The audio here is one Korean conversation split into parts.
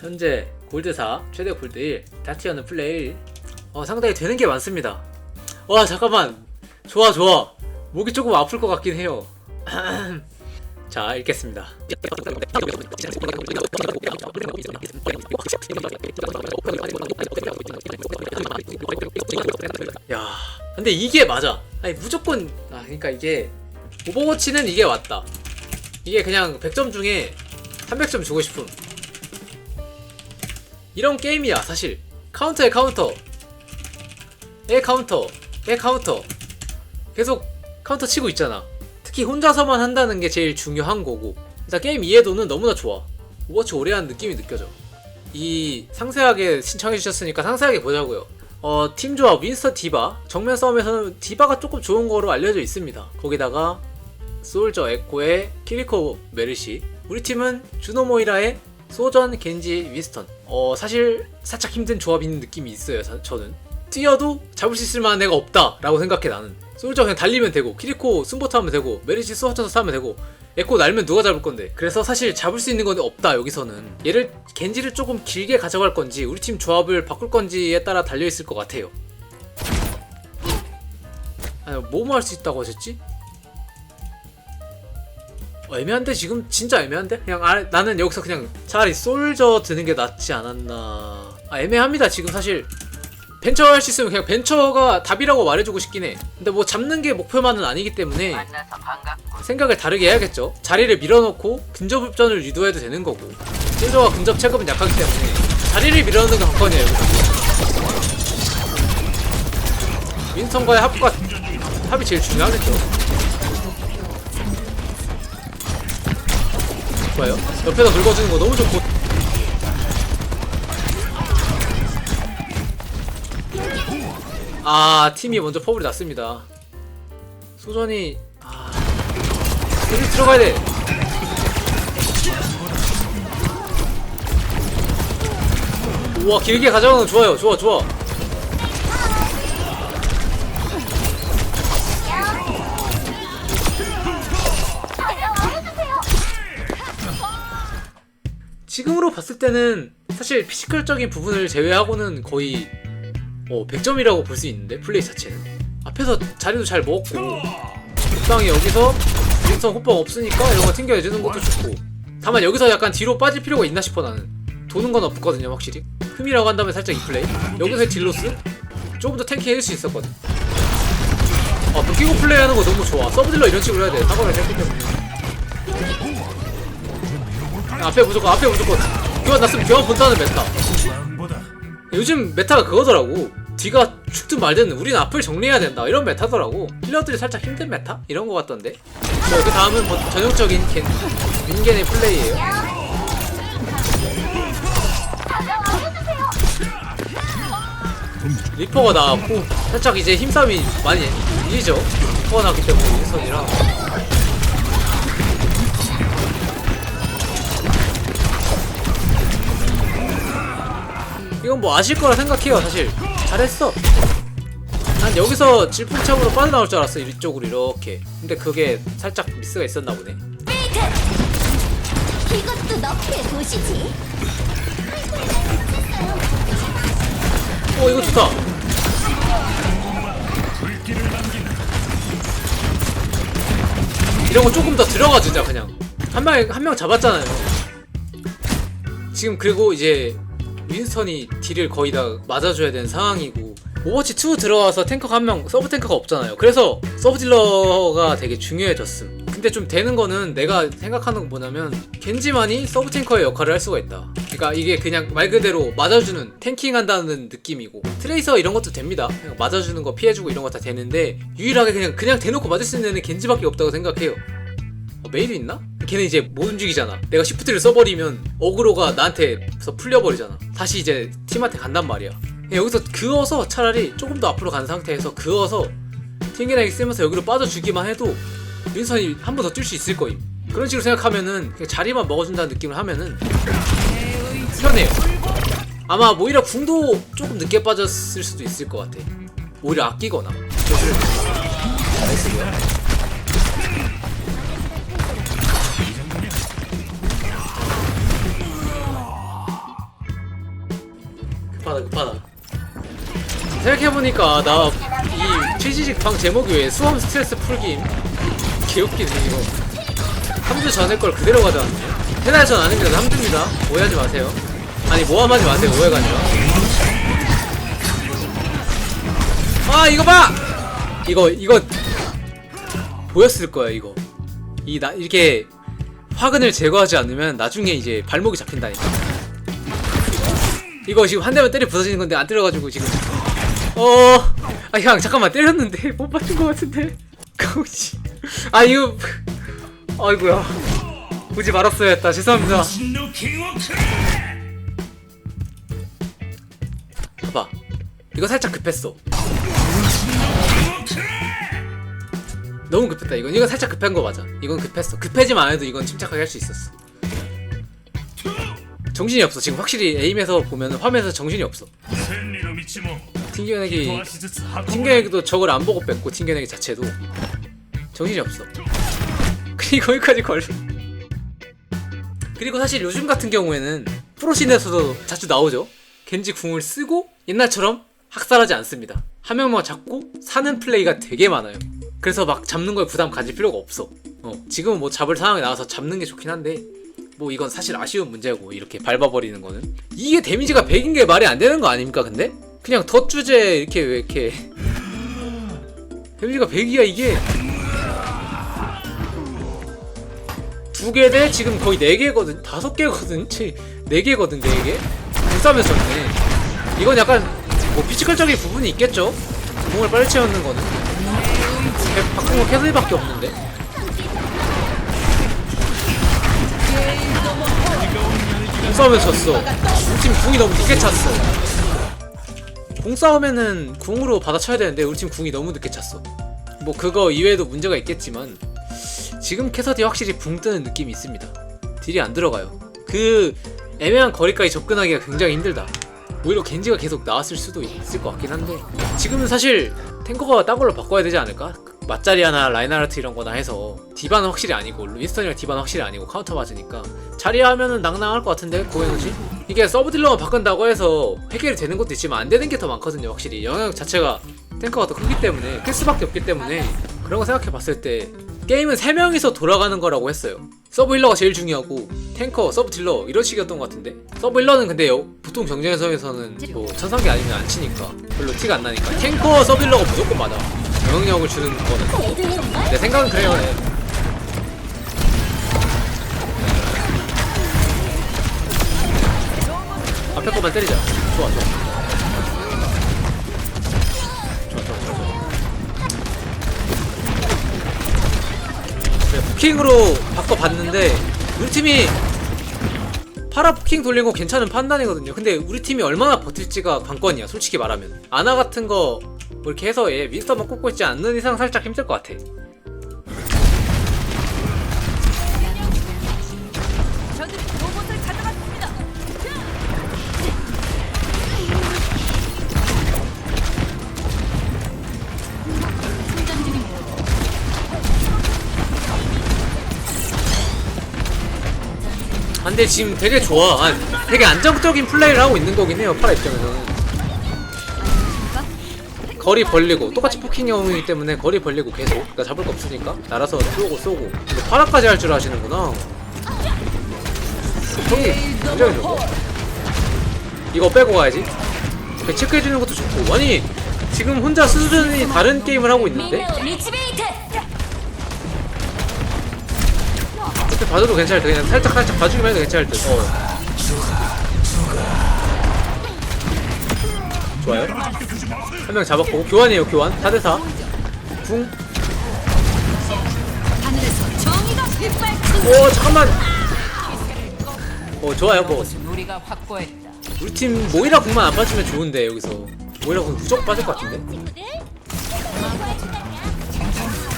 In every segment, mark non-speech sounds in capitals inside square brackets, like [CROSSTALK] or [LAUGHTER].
현재 골드 4, 최대 골드 1, 다티어는 플레이 1. 어, 상당히 되는 게 많습니다. 와, 잠깐만. 좋아, 좋아. 목이 조금 아플 것 같긴 해요. [CLEARS THROAT] 자, 읽겠습니다. 야, 근데 이게 맞아. 아니, 무조건, 아, 그러니까 이게, 오버워치는 이게 맞다. 이게 그냥 100점 중에 300점 주고 싶음. 이런 게임이야 사실. 카운터에 카운터. 에 카운터. 에 카운터. 계속 카운터 치고 있잖아. 특히 혼자서만 한다는 게 제일 중요한 거고. 일단 게임 이해도는 너무나 좋아. 오버워치 오래 한 느낌이 느껴져. 이 상세하게 신청해 주셨으니까 상세하게 보자고요. 어, 팀 조합 윈스터 디바. 정면 싸움에서는 디바가 조금 좋은 거로 알려져 있습니다. 거기다가 솔저 에코의 키리코 메르시. 우리 팀은 주노 모이라의 소전 겐지 윈스턴 어 사실 살짝 힘든 조합인 느낌이 있어요 사- 저는. 뛰어도 잡을 수 있을 만한 애가 없다 라고 생각해 나는. 솔저 그냥 달리면 되고 키리코 숨보트 하면 되고 메르시 수호쳐서 싸면 되고 에코 날면 누가 잡을 건데. 그래서 사실 잡을 수 있는 건 없다 여기서는. 얘를 겐지를 조금 길게 가져갈 건지 우리 팀 조합을 바꿀 건지에 따라 달려 있을 것 같아요. 아니 뭐뭐 할 수 있다고 하셨지? 어, 애매한데? 지금 진짜 애매한데? 그냥 아, 나는 여기서 그냥 차라리 솔저 드는 게 낫지 않았나. 아, 애매합니다. 지금 사실 벤처 할 수 있으면 그냥 벤처가 답이라고 말해주고 싶긴 해. 근데 뭐 잡는 게 목표만은 아니기 때문에 생각을 다르게 해야겠죠. 자리를 밀어놓고 근접흡전을 유도해도 되는 거고. 솔저가 근접 체급은 약하기 때문에 자리를 밀어넣는 게 관건이에요 여기서. 윈스턴과의 합과 합이 제일 중요하겠죠 좋아요. 옆에서 긁어주는 거 너무 좋고. 아, 팀이 먼저 퍼블이 났습니다. 소전이, 아. 여기 들어가야 돼. 우와, 길게 가져가는 거 좋아요. 좋아, 좋아. 지금으로 봤을 때는 사실 피지컬적인 부분을 제외하고는 거의 어, 100점이라고 볼 수 있는데 플레이 자체는. 앞에서 자리도 잘 먹었고 적당히 여기서 윈성 호빵 없으니까 이런 거 튕겨내주는 것도 좋고. 다만 여기서 약간 뒤로 빠질 필요가 있나 싶어 나는. 도는 건 없거든요 확실히. 흠이라고 한다면 살짝 이 플레이. 여기서의 딜로스? 조금 더 탱킹 해줄 수 있었거든. 아 묶이고 플레이하는 거 너무 좋아. 서브딜러 이런 식으로 해야 돼. 사거리 했기 때문에 앞에 무조건 앞에 무조건. 교환 났으면 교환 본다는 메타. 요즘 메타가 그거더라고. 뒤가 죽든 말든 우리는 앞을 정리해야 된다. 이런 메타더라고. 힐러들이 살짝 힘든 메타? 이런 거 같던데. 뭐, 그 다음은 뭐 전형적인 겐, 민겐의 플레이예요. 리퍼가 나왔고 살짝 이제 힘싸움이 많이 밀리죠. 리퍼가 나왔기 때문에 윈선이랑 이건 뭐 아실 거라 생각해요 사실. 잘했어. 난 여기서 질풍참으로 빠져나올 줄 알았어 이쪽으로 이렇게. 근데 그게 살짝 미스가 있었나 보네. 이것도 보시지. 어 이거 좋다. 이런 거 조금 더 들어가 주자 그냥. 한 명 한 명 잡았잖아요. 지금 그리고 이제 윈스턴이 딜을 거의 다 맞아줘야 되는 상황이고 오버워치 2 들어와서 탱커가 한 명 서브 탱커가 없잖아요. 그래서 서브 딜러가 되게 중요해졌음. 근데 좀 되는 거는 내가 생각하는 건 뭐냐면 겐지만이 서브 탱커의 역할을 할 수가 있다. 그러니까 이게 그냥 말 그대로 맞아주는 탱킹 한다는 느낌이고 트레이서 이런 것도 됩니다. 맞아주는 거 피해주고 이런 거 다 되는데 유일하게 그냥 그냥 대놓고 맞을 수 있는 애는 겐지밖에 없다고 생각해요 어, 메이도 있나? 걔는 이제 못 움직이잖아. 내가 시프트를 써버리면 어그로가 나한테서 풀려버리잖아. 다시 이제 팀한테 간단 말이야. 여기서 그어서 차라리 조금 더 앞으로 간 상태에서 그어서 튕겨내기 쓰면서 여기로 빠져주기만 해도 윈선이 한 번 더 뛸 수 있을 거임. 그런 식으로 생각하면은 자리만 먹어준다는 느낌을 하면은 편해요. 아마 뭐 오히려 궁도 조금 늦게 빠졌을 수도 있을 것 같아. 오히려 아끼거나. 나이스고요. 급하다 급하다 생각해보니까 나 이 최지식 방 제목이 왜 수험 스트레스 풀기임 개웃기네 이거. 3주 전에 걸 그대로 가져왔네. 세달 전 아닙니다 3주입니다. 오해하지 마세요. 아니 모함하지 마세요. 오해가 아니라. 아 이거 봐! 이거 이거 보였을 거야 이거. 이 나 이렇게 화근을 제거하지 않으면 나중에 이제 발목이 잡힌다니까 이거 지금 한 대만 때려 부서지는 건데 안 때려가지고 지금. 어... 아 형 잠깐만. 때렸는데 [LAUGHS] 못 맞춘 것 같은데? [LAUGHS] 거우지 아 이거. 아이고야. 보지 말았어야 했다. 죄송합니다. 봐봐. 이거 살짝 급했어. 너무 급했다 이건. 이건 살짝 급한 거 맞아. 이건 급했어. 급해지만 안 해도 이건 침착하게 할 수 있었어 정신이 없어. 지금 확실히 에임에서 보면 화면에서 정신이 없어. 튕겨내기 튕겨내기도 적을 안 보고 뺐고 튕겨내기 자체도 정신이 없어. [LAUGHS] 그리고 여기까지 걸. 그리고 사실 요즘 같은 경우에는 프로신에서도 자주 나오죠. 겐지 궁을 쓰고 옛날처럼 학살하지 않습니다. 한명만 잡고 사는 플레이가 되게 많아요. 그래서 막 잡는 거에 부담 가질 필요가 없어. 어, 지금은 뭐 잡을 상황에 나와서 잡는 게 좋긴 한데 뭐 이건 사실 아쉬운 문제고 이렇게 밟아버리는 거는 이게 데미지가 100인 게 말이 안 되는 거 아닙니까 근데? 그냥 덧 주제 이렇게 왜 이렇게 [LAUGHS] 데미지가 100이야 이게 두 개 대 지금 거의 네 개거든 다섯 개거든 치, 네 개거든 네 개. 불싸면서 네 이건 약간 뭐 피지컬적인 부분이 있겠죠. 구멍을 빨리 채우는 거는 거 캐슬밖에 없는데. 공싸움에서 졌어. 우리 팀 궁이 너무 늦게 찼어. 공싸움에는 궁으로 받아쳐야 되는데 우리 팀 궁이 너무 늦게 찼어. 뭐 그거 이외에도 문제가 있겠지만 지금 캐서디 확실히 붕 뜨는 느낌이 있습니다. 딜이 안 들어가요. 그 애매한 거리까지 접근하기가 굉장히 힘들다. 오히려 겐지가 계속 나왔을 수도 있을 것 같긴 한데 지금은 사실 탱커가 딴 걸로 바꿔야 되지 않을까? 맞자리아나 라인하르트 이런 거나 해서 디바는 확실히 아니고 윈스턴이랑 디바는 확실히 아니고 카운터 맞으니까 자리아 하면은 낭낭할 것 같은데 고에너지? 이게 서브 딜러만 바꾼다고 해서 해결이 되는 것도 있지만 안 되는 게 더 많거든요 확실히. 영향력 자체가 탱커가 더 크기 때문에 필수밖에 없기 때문에 그런 거 생각해 봤을 때 게임은 3명이서 돌아가는 거라고 했어요. 서브 힐러가 제일 중요하고 탱커, 서브 딜러 이런 식이었던 것 같은데. 서브 힐러는 근데 여- 보통 경쟁에서에서는 뭐 천상계 아니면 안 치니까 별로 티가 안 나니까. 탱커, 서브 힐러가 무조건 맞아 영향력을 주는 거는? 내 생각은 그래요 네. 앞에 거만 때리자 좋아 좋아 좋아 좋아 좋아 좋아 그래, 부킹으로 바꿔봤는데 우리 팀이 파라 부킹 돌린 거 괜찮은 판단이거든요. 근데 우리 팀이 얼마나 버틸지가 관건이야 솔직히 말하면. 아나 같은 거 뭐 이렇게 해서 얘 윈스턴만 꽂고 있지 않는 이상 살짝 힘들 것 같아 근데 지금 되게 좋아. 아, 되게 안정적인 플레이를 하고 있는 거긴 해요. 파라 입장에서는. 거리 벌리고 똑같이 포킹 영웅이기 때문에 거리 벌리고 계속. 나 잡을 거 없으니까. 날아서 쏘고 쏘고. 근데 파라까지 할 줄 아시는구나. 형이 굉장히 좋고 이거 빼고 가야지. 그 체크해주는 것도 좋고. 아니 지금 혼자 수준이 다른 게임을 하고 있는데 근데 봐줘도 괜찮을 듯. 그냥 살짝 살짝 봐주기만 해도 괜찮을 듯. 어. 좋아요. 한 명 잡았고 교환이에요 교환 4대4 궁. 오 잠깐만. 어 좋아요 뭐. 우리 팀 모이라 궁만 안 빠지면 좋은데 여기서 모이라 궁 무조건 빠질 것 같은데.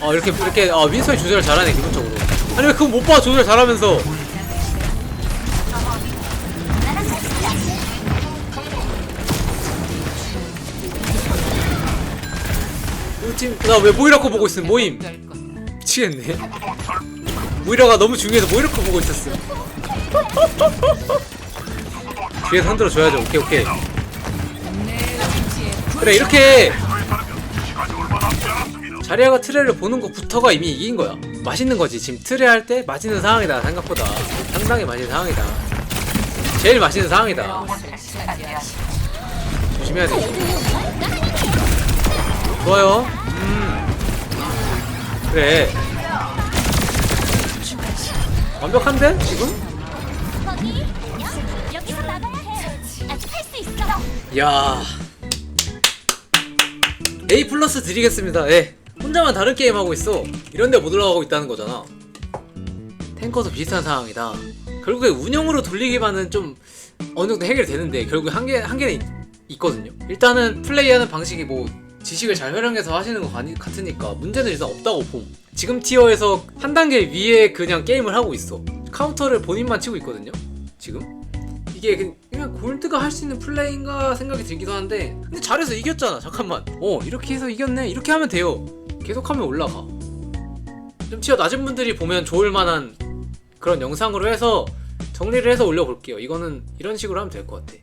어 이렇게 이렇게 아, 어 윈서의 조절을 잘하네 기본적으로. 아니 왜 그거 못 봐? 조절 잘하면서. 우리 팀나 왜 모이라 거 보고 있음? 모임. 미치겠네. 모이라가 너무 중요해서 모이라 거 보고 있었어. 뒤에서 흔들어 줘야죠. 오케이 오케이. 그래 이렇게 자리아가 트레를 보는 것부터가 이미 이긴 거야. 맛있는 거지. 지금 트레 할 때 맛있는 상황이다 생각보다. 상당히 맛있는 상황이다. 제일 맛있는 상황이다. 조심해야 돼. 좋아요. 음. 그래. 완벽한데 지금? 야. A 플러스 드리겠습니다. 예. 혼자만 다른 게임 하고 있어. 이런데 못 올라가고 있다는 거잖아. 탱커도 비슷한 상황이다. 결국에 운영으로 돌리기만은 좀 어느 정도 해결되는데 결국에 한계 한계는 있, 있거든요. 일단은 플레이하는 방식이 뭐 지식을 잘 활용해서 하시는 거 아니- 같으니까 문제는 일단 없다고 봄. 지금 티어에서 한 단계 위에 그냥 게임을 하고 있어. 카운터를 본인만 치고 있거든요. 지금. 이게 그- 그냥 골드가 할 수 있는 플레이인가 생각이 들기도 하는데 근데 잘해서 이겼잖아 잠깐만 어 이렇게 해서 이겼네 이렇게 하면 돼요 계속하면 올라가. 좀 티어 낮은 분들이 보면 좋을 만한 그런 영상으로 해서 정리를 해서 올려볼게요. 이거는 이런 식으로 하면 될 것 같아